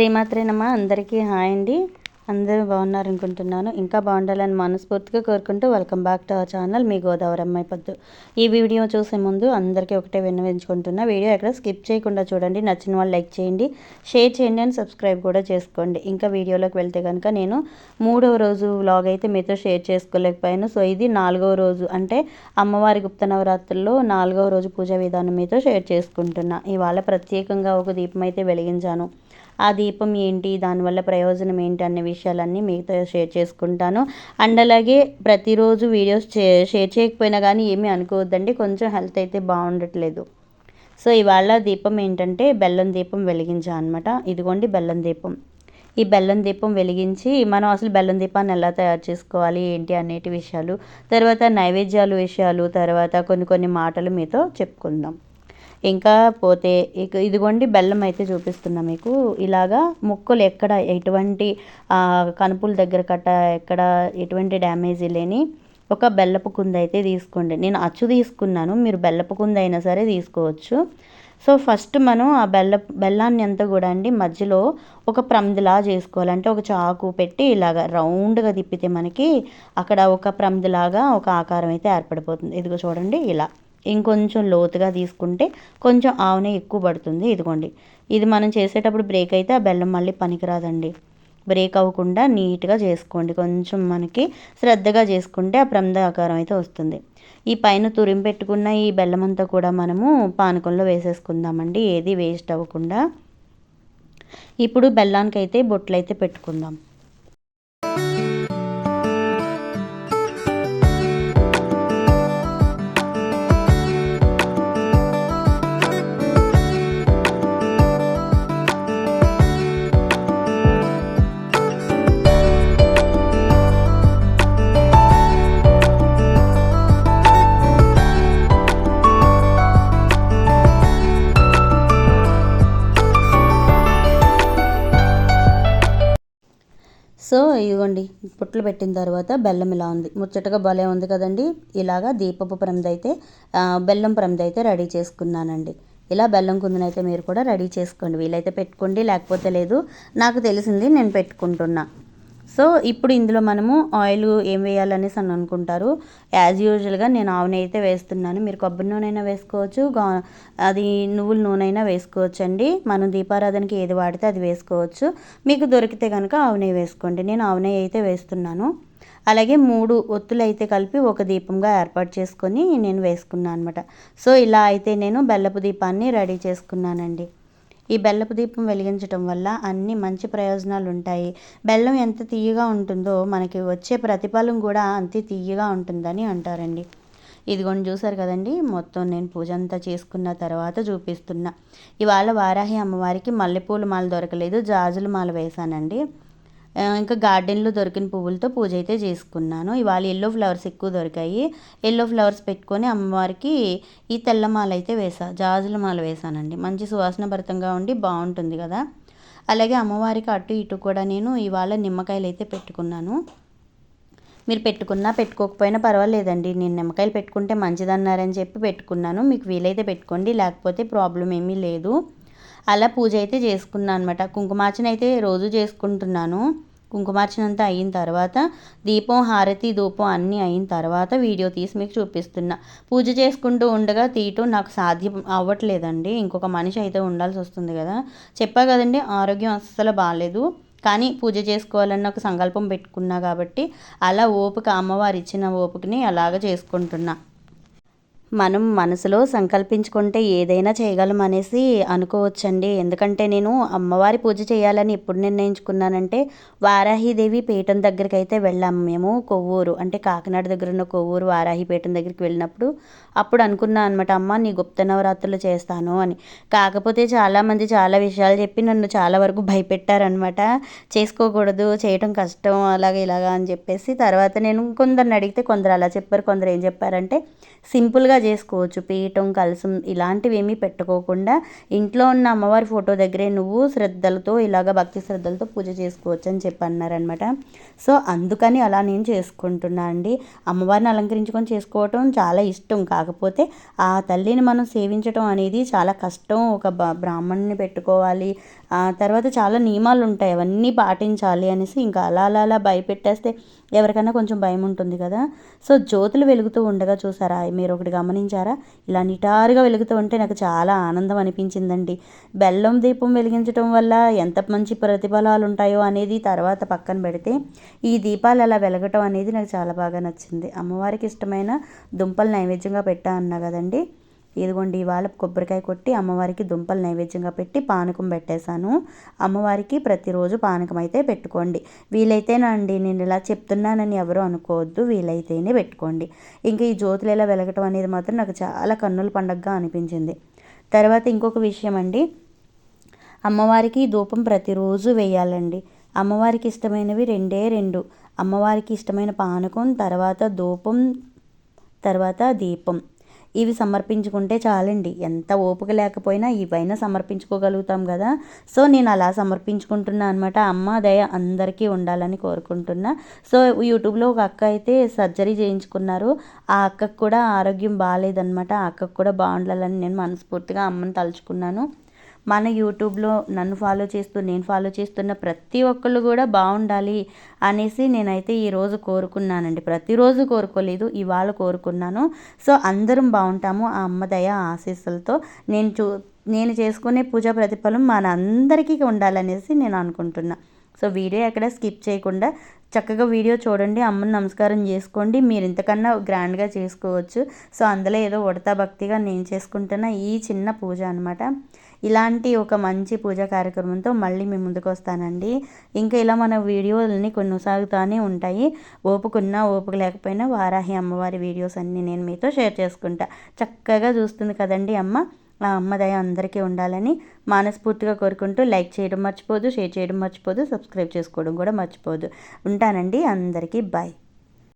శ్రీమాత్రేనమ్మ అందరికీ హాయ్ అండి. అందరూ బాగున్నారు అనుకుంటున్నాను ఇంకా బాగుండాలని మనస్ఫూర్తిగా కోరుకుంటూ welcome back to our channel. మీ గోదావరి అమ్మాయి పొద్దు. ఈ వీడియో చూసే ముందు అందరికీ ఒకటే విన్నవించుకుంటున్నా. వీడియో ఎక్కడ స్కిప్ చేయకుండా చూడండి. నచ్చిన వాళ్ళు లైక్ చేయండి. షేర్ చేయండి అని సబ్స్క్రైబ్ కూడా చేసుకోండి. ఇంకా వీడియోలోకి వెళ్తే కనుక నేను మూడవ రోజు వ్లాగ్ అయితే మీతో షేర్ చేసుకోలేకపోయాను. సో ఇది నాలుగవ రోజు. అంటే అమ్మవారి గుప్త నవరాత్రుల్లో నాలుగవ రోజు పూజా విధానం మీతో షేర్ చేసుకుంటున్నా. ఇవాళ ప్రత్యేకంగా ఒక దీపం అయితే వెలిగించాను. ఆ దీపం ఏంటి దానివల్ల ప్రయోజనం ఏంటి అనే విషయాలన్నీ మీతో షేర్ చేసుకుంటాను. అండ్ అలాగే ప్రతిరోజు వీడియోస్ షేర్ చేయకపోయినా కానీ ఏమీ అనుకోవద్దండి కొంచెం హెల్త్ అయితే బాగుండట్లేదు. సో ఇవాళ దీపం ఏంటంటే బెల్లం దీపం వెలిగించా అనమాట ఇదిగోండి బెల్లం దీపం. ఈ బెల్లం దీపం వెలిగించి మనం అసలు బెల్లం దీపాన్ని ఎలా తయారు చేసుకోవాలి ఏంటి అనేటి విషయాలు తర్వాత నైవేద్యాలు విషయాలు తర్వాత కొన్ని కొన్ని మాటలు మీతో చెప్పుకుందాం. ఇంకా పోతే ఇక ఇదిగోండి బెల్లం అయితే చూపిస్తున్నా మీకు. ఇలాగా ముక్కలు ఎక్కడ ఎటువంటి కనుపుల దగ్గర కట్ట ఎక్కడ ఎటువంటి డ్యామేజ్ లేని ఒక బెల్లపు కుంద అయితే తీసుకోండి. నేను అచ్చు తీసుకున్నాను మీరు బెల్లపు కుంద అయినా సరే తీసుకోవచ్చు. సో ఫస్ట్ మనం ఆ బెల్ల బెల్లాన్ని అంతా కూడా అండి మధ్యలో ఒక ప్రమిదిలా చేసుకోవాలి. అంటే ఒక చాకు పెట్టి ఇలాగ రౌండ్గా తిప్పితే మనకి అక్కడ ఒక ప్రమిదిలాగా ఒక ఆకారం అయితే ఏర్పడిపోతుంది. ఇదిగో చూడండి ఇలా. ఇంకొంచెం లోతుగా తీసుకుంటే కొంచెం ఆవునే ఎక్కువ పడుతుంది. ఇదిగోండి. ఇది మనం చేసేటప్పుడు బ్రేక్ అయితే ఆ బెల్లం మళ్ళీ పనికిరాదండి. బ్రేక్ అవ్వకుండా నీట్గా చేసుకోండి. కొంచెం మనకి శ్రద్ధగా చేసుకుంటే ఆ ప్రమిద ఆకారం అయితే వస్తుంది. ఈ పైన తురిమి పెట్టుకున్న ఈ బెల్లం అంతా కూడా మనము పానకంలో వేసేసుకుందామండి. ఏది వేస్ట్ అవ్వకుండా. ఇప్పుడు బెల్లానికైతే బొట్లు అయితే పెట్టుకుందాం. సో ఇదిగోండి పుట్లు పెట్టిన తర్వాత బెల్లం ఇలా ఉంది. ముచ్చటగా భలే ఉంది కదండి. ఇలాగా దీపపు ప్రమిద అయితే బెల్లం ప్రమిద అయితే రెడీ చేసుకున్నానండి. ఇలా బెల్లం కుందునైతే మీరు కూడా రెడీ చేసుకోండి. వీలైతే పెట్టుకోండి లేకపోతే లేదు. నాకు తెలిసింది నేను పెట్టుకుంటున్నా. సో ఇప్పుడు ఇందులో మనము ఆయిల్ ఏం వేయాలనేసి అని అనుకుంటారు. యాజ్ యూజువల్గా నేను ఆవు నెయ్యి అయితే వేస్తున్నాను. మీరు కొబ్బరి నూనె అయినా వేసుకోవచ్చు అది నువ్వుల నూనె అయినా వేసుకోవచ్చు అండి మనం దీపారాధనకి ఏది వాడితే అది వేసుకోవచ్చు. మీకు దొరికితే కనుక ఆవు నెయ్యి వేసుకోండి. నేను ఆవు నెయ్యి అయితే వేస్తున్నాను. అలాగే మూడు ఒత్తులు అయితే కలిపి ఒక దీపంగా ఏర్పాటు చేసుకొని నేను వేసుకున్నాను అనమాట సో ఇలా అయితే నేను బెల్లపు దీపాన్ని రెడీ చేసుకున్నానండి. ఈ బెల్లపు దీపం వెలిగించడం వల్ల అన్ని మంచి ప్రయోజనాలు ఉంటాయి బెల్లం ఎంత తీయగా ఉంటుందో మనకి వచ్చే ప్రతిఫలం కూడా అంతే తీయగా ఉంటుందని అంటారండి. ఇదిగోండి చూసారు కదండి మొత్తం నేను పూజ అంతా చేసుకున్న తర్వాత చూపిస్తున్నా. ఇవాళ వారాహి అమ్మవారికి మల్లెపూల మాల దొరకలేదు జాజుల మాల వేశానండి. ఇంకా గార్డెన్లో దొరికిన పువ్వులతో పూజ అయితే చేసుకున్నాను. ఇవాళ ఎల్లో ఫ్లవర్స్ ఎక్కువ దొరికాయి. ఎల్లో ఫ్లవర్స్ పెట్టుకొని అమ్మవారికి ఈ తెల్లమాల అయితే వేసా. జాజుల మాల వేసానండి. మంచి సువాసన భరితంగా ఉండి బాగుంటుంది కదా. అలాగే అమ్మవారికి అటు ఇటు కూడా నేను ఇవాళ నిమ్మకాయలు అయితే పెట్టుకున్నాను. మీరు పెట్టుకున్నా పెట్టుకోకపోయినా పర్వాలేదండి. నేను నిమ్మకాయలు పెట్టుకుంటే మంచిదన్నారని చెప్పి పెట్టుకున్నాను. మీకు వీలైతే పెట్టుకోండి. లేకపోతే ప్రాబ్లం ఏమీ లేదు. అలా పూజ అయితే చేసుకున్నాను అనమాట కుంకుమార్చన అయితే రోజు చేసుకుంటున్నాను. కుంకుమార్చన అంతా అయిన తర్వాత దీపం హారతి ధూపం అన్నీ అయిన తర్వాత వీడియో తీసి మీకు చూపిస్తున్నా. పూజ చేసుకుంటూ ఉండగా తీయటం నాకు సాధ్యం అవ్వట్లేదండి. ఇంకొక మనిషి అయితే ఉండాల్సి వస్తుంది కదా. చెప్పా కదండి ఆరోగ్యం అస్సలు బాగాలేదు కానీ పూజ చేసుకోవాలన్న ఒక సంకల్పం పెట్టుకున్నా కాబట్టి అలా ఓపిక అమ్మవారు ఇచ్చిన ఓపికని అలాగ చేసుకుంటున్నా. మనం మనసులో సంకల్పించుకుంటే ఏదైనా చేయగలం అనేసి అనుకోవచ్చండి. ఎందుకంటే నేను అమ్మవారి పూజ చేయాలని ఎప్పుడు నిర్ణయించుకున్నానంటే వారాహిదేవి పీఠం దగ్గరికి అయితే వెళ్ళాము మేము కొవ్వూరు. అంటే కాకినాడ దగ్గర ఉన్న కొవ్వూరు వారాహి పీఠం దగ్గరికి వెళ్ళినప్పుడు అప్పుడు అనుకున్నా అనమాట అమ్మ నీ గుప్త నవరాత్రులు చేస్తాను అని. కాకపోతే చాలామంది చాలా విషయాలు చెప్పి నన్ను చాలా వరకు భయపెట్టారనమాట చేసుకోకూడదు చేయటం కష్టం అలాగే ఇలాగా అని చెప్పేసి. తర్వాత నేను కొందరిని అడిగితే కొందరు అలా చెప్పారు కొందరు ఏం చెప్పారంటే సింపుల్గా చేసుకోవచ్చు. పీఠం కలసం ఇలాంటివి ఏమీ పెట్టుకోకుండా ఇంట్లో ఉన్న అమ్మవారి ఫోటో దగ్గరే నువ్వు శ్రద్ధలతో ఇలాగ భక్తి శ్రద్ధలతో పూజ చేసుకోవచ్చు అని చెప్పి అన్నారనమాట సో అందుకని అలా నేను చేసుకుంటున్నా అండి. అమ్మవారిని అలంకరించుకొని చేసుకోవటం చాలా ఇష్టం. కాకపోతే ఆ తల్లిని మనం సేవించటం అనేది చాలా కష్టం. ఒక బ్రాహ్మణ్ణి పెట్టుకోవాలి. తర్వాత చాలా నియమాలు ఉంటాయి. అవన్నీ పాటించాలి అనేసి ఇంకా అలా అలా అలా భయపెట్టేస్తే ఎవరికైనా కొంచెం భయం ఉంటుంది కదా. సో జ్యోతులు వెలుగుతూ ఉండగా చూసారా? మీరు ఒకటి గమనించారా? ఇలా నిటారుగా వెలుగుతూ ఉంటే నాకు చాలా ఆనందం అనిపించిందండి. బెల్లం దీపం వెలిగించడం వల్ల ఎంత మంచి ప్రతిఫలాలు ఉంటాయో అనేది తర్వాత పక్కన పెడితే ఈ దీపాలు అలా వెలగటం అనేది నాకు చాలా బాగా నచ్చింది. అమ్మవారికి ఇష్టమైన దుంపలు నైవేద్యంగా పెట్టా అన్నా కదండి. ఇదిగోండి ఇవాళ కొబ్బరికాయ కొట్టి అమ్మవారికి దుంపలు నైవేద్యంగా పెట్టి పానకం పెట్టేశాను. అమ్మవారికి ప్రతిరోజు పానకం అయితే పెట్టుకోండి వీలైతేనండి నేను ఇలా చెప్తున్నానని ఎవరు అనుకోవద్దు. వీలైతేనే పెట్టుకోండి. ఇంకా ఈ జ్యోతులు ఇలా వెలగటం అనేది మాత్రం నాకు చాలా కన్నుల పండగగా అనిపించింది. తర్వాత ఇంకొక విషయం అండి. అమ్మవారికి ధూపం ప్రతిరోజు వేయాలండి. అమ్మవారికి ఇష్టమైనవి రెండే రెండు. అమ్మవారికి ఇష్టమైన పానకం తర్వాత ధూపం తర్వాత దీపం. ఇవి సమర్పించుకుంటే చాలండి. ఎంత ఓపిక లేకపోయినా ఇవైనా సమర్పించుకోగలుగుతాం కదా. సో నేను అలా సమర్పించుకుంటున్నా అనమాట అమ్మ దయ అందరికీ ఉండాలని కోరుకుంటున్నా. సో యూట్యూబ్లో ఒక అక్క అయితే సర్జరీ చేయించుకున్నారు. ఆ అక్కకు కూడా ఆరోగ్యం బాగాలేదనమాట ఆ అక్కకు కూడా బాగుండాలని నేను మనస్ఫూర్తిగా అమ్మని తలుచుకున్నాను. మన యూట్యూబ్లో నన్ను ఫాలో చేస్తూ నేను ఫాలో చేస్తున్న ప్రతి ఒక్కళ్ళు కూడా బాగుండాలి అనేసి నేనైతే ఈరోజు కోరుకున్నానండి. ప్రతిరోజు కోరుకోలేదు ఇవాళ కోరుకున్నాను. సో అందరం బాగుంటాము. ఆ అమ్మదయ ఆశీస్సులతో నేను చూ నేను చేసుకునే పూజా ప్రతిఫలం మన అందరికీ ఉండాలనేసి నేను అనుకుంటున్నాను సో వీడియో ఎక్కడ స్కిప్ చేయకుండా చక్కగా వీడియో చూడండి అమ్మని నమస్కారం చేసుకోండి. మీరు ఇంతకన్నా గ్రాండ్గా చేసుకోవచ్చు. సో అందులో ఏదో ఉడతా భక్తిగా నేను చేసుకుంటున్న ఈ చిన్న పూజ అనమాట ఇలాంటి ఒక మంచి పూజా కార్యక్రమంతో మళ్ళీ మేము ముందుకు వస్తానండి. ఇంకా ఇలా మన వీడియోలని కొనసాగుతూనే ఉంటాయి. ఓపుకున్నా ఓపిక లేకపోయినా వారాహి అమ్మవారి వీడియోస్ అన్నీ నేను మీతో షేర్ చేసుకుంటా. చక్కగా చూస్తుంది కదండి అమ్మ. ఆ అమ్మ దయ అందరికీ ఉండాలని మనస్ఫూర్తిగా కోరుకుంటూ లైక్ చేయడం మర్చిపోదు షేర్ చేయడం మర్చిపోదు సబ్స్క్రైబ్ చేసుకోవడం కూడా మర్చిపోదు. ఉంటానండి. అందరికీ బాయ్